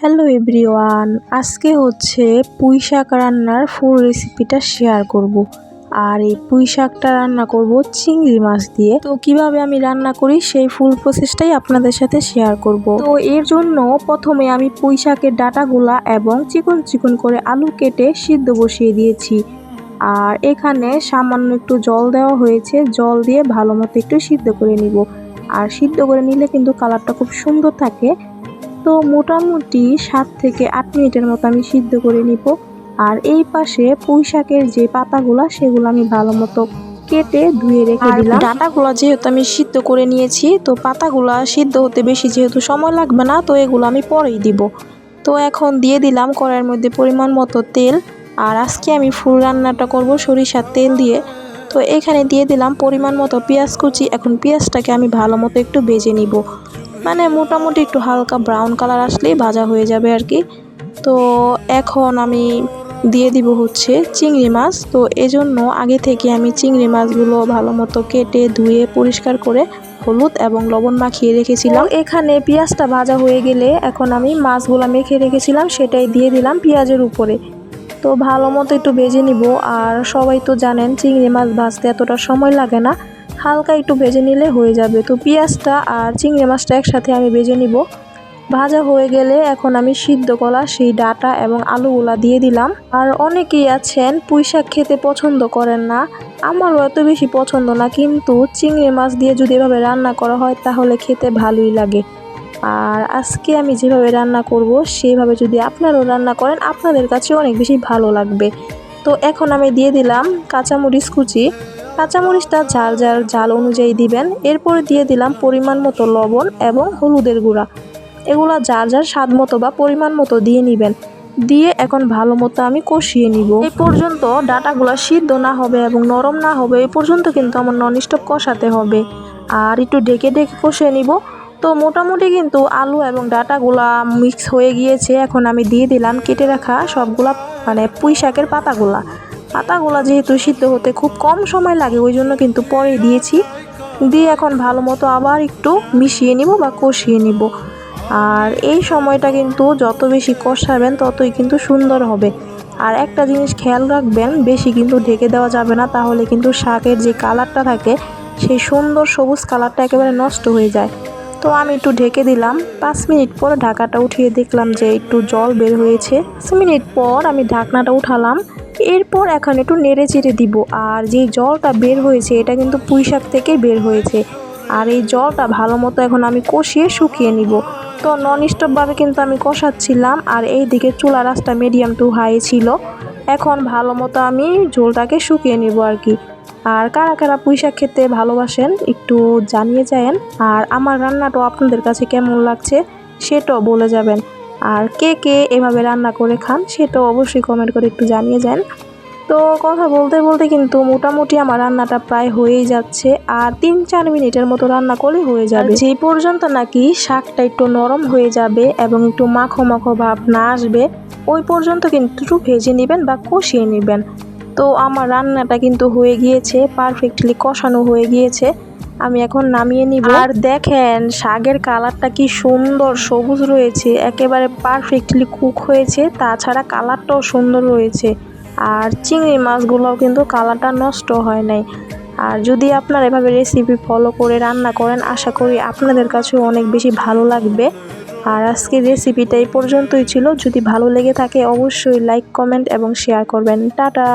Hello everyone, আজকে হচ্ছে পুঁই শাক রান্নার ফুল রেসিপিটা শেয়ার করব। আর এই পুঁই শাকটা রান্না করব চিংড়ি মাছ দিয়ে তো কীভাবে আমি রান্না করি সেই ফুল প্রসেসটাই আপনাদের সাথে শেয়ার করব। তো এর জন্য প্রথমে আমি পুঁই শাকের ডাটাগুলা এবং চিকন চিকন করে আলু কেটে সিদ্ধ বসিয়ে দিয়েছি আর এখানে সামান্য একটু জল দেওয়া হয়েছে, জল দিয়ে ভালো মতো একটু সিদ্ধ করে নিব আর সিদ্ধ করে নিলে কিন্তু কালারটা খুব সুন্দর থাকে তো মোটামুটি সাত থেকে আট মিনিটের মতো আমি সিদ্ধ করে নিব। আর এই পাশে পুঁই শাকের যে পাতাগুলো সেগুলো আমি ভালো মতো কেটে ধুয়ে রেখে দিলাম। ডাটাগুলো যেহেতু আমি সিদ্ধ করে নিয়েছি তো পাতাগুলো সিদ্ধ হতে বেশি যেহেতু সময় লাগবে না তো এগুলো আমি পরেই দিব। তো এখন দিয়ে দিলাম কড়াইয়ের মধ্যে পরিমাণ মতো তেল। আর আজকে আমি ফুল রান্নাটা করব সরিষার তেল দিয়ে। তো এখানে দিয়ে দিলাম পরিমাণ মতো পেঁয়াজ কুচি। এখন পেঁয়াজটাকে আমি ভালো মতো একটু ভেজে নিব। মানে মোটামুটি একটু হালকা ব্রাউন কালার আসলেই ভাজা হয়ে যাবে আর কি তো এখন আমি দিয়ে দিব হচ্ছে চিংড়ি মাছ। তো এজন্য আগে থেকে আমি চিংড়ি মাছগুলো ভালো মতো কেটে ধুয়ে পরিষ্কার করে হলুদ এবং লবণ মাখিয়ে রেখেছিলাম। এখানে পেঁয়াজটা ভাজা হয়ে গেলে এখন আমি মাছগুলো মেখে রেখেছিলাম, সেটাই দিয়ে দিলাম পেঁয়াজের উপরে। তো ভালো মতো একটু ভেজে নিব। আর সবাই তো জানেন, চিংড়ি মাছ ভাজতে এতটা সময় লাগে না। হালকা একটু ভেজে নিলে হয়ে যাবে। তো পেঁয়াজটা আর চিংড়ি মাছটা একসাথে আমি ভেজে নিব। ভাজা হয়ে গেলে এখন আমি সিদ্ধ কলা, সেই ডাটা এবং আলুগুলা দিয়ে দিলাম। আর অনেকেই আছেন পুঁই শাক খেতে পছন্দ করেন না। আমারও এত বেশি পছন্দ না, কিন্তু চিংড়ি মাছ দিয়ে যদি এভাবে রান্না করা হয় তাহলে খেতে ভালোই লাগে। আর আজকে আমি যেভাবে রান্না করব, সেভাবে যদি আপনারাও রান্না করেন, আপনাদের কাছে অনেক বেশি ভালো লাগবে। তো এখন আমি দিয়ে দিলাম কাঁচামরিচ কুচি। কাঁচামরিচটা ঝাল ঝাল ঝাল অনুযায়ী দিবেন। এরপরে দিয়ে দিলাম পরিমাণ মতো লবণ এবং হলুদের গুঁড়া। এগুলো যার যার স্বাদ মতো বা পরিমাণ মতো দিয়ে নেবেন। দিয়ে এখন ভালো মতো আমি কষিয়ে নিব। এই পর্যন্ত ডাটাগুলো সিদ্ধ না হবে এবং নরম না হবে এই পর্যন্ত কিন্তু আমার নন স্টপ কষাতে হবে। আর একটু ডেকে ডেকে কষিয়ে নিব। তো মোটামুটি কিন্তু আলু এবং ডাটাগুলা মিক্স হয়ে গিয়েছে। এখন আমি দিয়ে দিলাম কেটে রাখা সবগুলা মানে পুঁই শাকের পাতাগুলা। পাতাগুলা যেহেতু সিদ্ধ হতে খুব কম সময় লাগে, ওই জন্য কিন্তু পরে দিয়েছি। দিয়ে এখন ভালো মতো আবার একটু মিশিয়ে নিব বা কষিয়ে নিব। আর এই সময়টা কিন্তু যত বেশি কষাবেন, ততই কিন্তু সুন্দর হবে। আর একটা জিনিস খেয়াল রাখবেন, বেশি কিন্তু ঢেকে দেওয়া যাবে না, তাহলে কিন্তু শাকের যে কালারটা থাকে, সেই সুন্দর সবুজ কালারটা একেবারে নষ্ট হয়ে যায়। তো আমি একটু ঢেকে দিলাম। পাঁচ মিনিট পর ঢাকাটা উঠিয়ে দেখলাম যে একটু জল বের হয়েছে। পাঁচ মিনিট পর আমি ঢাকনাটা উঠালাম। এরপর এখন একটু নেড়ে চেড়ে দিব। আর যে জলটা বের হয়েছে, এটা কিন্তু পুঁই শাক থেকেই বের হয়েছে। আর এই জলটা ভালো মতো এখন আমি কষিয়ে শুকিয়ে নিব। তো নন স্টপভাবে কিন্তু আমি কষাচ্ছিলাম, আর এই দিকে চুলা রাসটা মিডিয়াম টু হাই ছিল। এখন ভালো মতো আমি ঝোলটাকে শুকিয়ে নিব আর কি। আর কারা কারা পুঁই শাক খেতে ভালোবাসেন, একটু জানিয়ে যায়েন। আর আমার রান্নাটাও আপনাদের কাছে কেমন লাগছে, সেটাও বলে যাবেন। আর কে কে এভাবে রান্না করে খান সেটা অবশ্যই কমেন্ট করে একটু জানিয়ে যান। তো কথা বলতে বলতে কিন্তু মোটামুটি আমার রান্নাটা প্রায় হয়েই যাচ্ছে আর তিন চার মিনিটের মতো রান্না করলে হয়ে যাবে। যে পর্যন্ত নাকি শাকটা একটু নরম হয়ে যাবে এবং একটু মাখো মাখো ভাব না আসবে ওই পর্যন্ত কিন্তু একটু ভেজে নেবেন বা কষিয়ে নেবেন। তো আমার রান্নাটা কিন্তু হয়ে গিয়েছে পারফেক্টলি কষানো হয়ে গিয়েছে। আমি এখন নামিয়ে নিব। আর দেখেন শাকের কালারটা কি সুন্দর সবুজ রয়েছে একেবারে পারফেক্টলি কুক হয়েছে তাছাড়া কালারটাও সুন্দর রয়েছে। আর চিংড়ি মাছগুলোও কিন্তু কালারটা নষ্ট হয় নাই। আর যদি আপনারা এভাবে রেসিপি ফলো করে রান্না করেন আশা করি আপনাদের কাছেও অনেক বেশি ভালো লাগবে। আর আজকের রেসিপিটা এই পর্যন্তই ছিল। যদি ভালো লেগে থাকে, অবশ্যই লাইক কমেন্ট এবং শেয়ার করবেন। টাটা!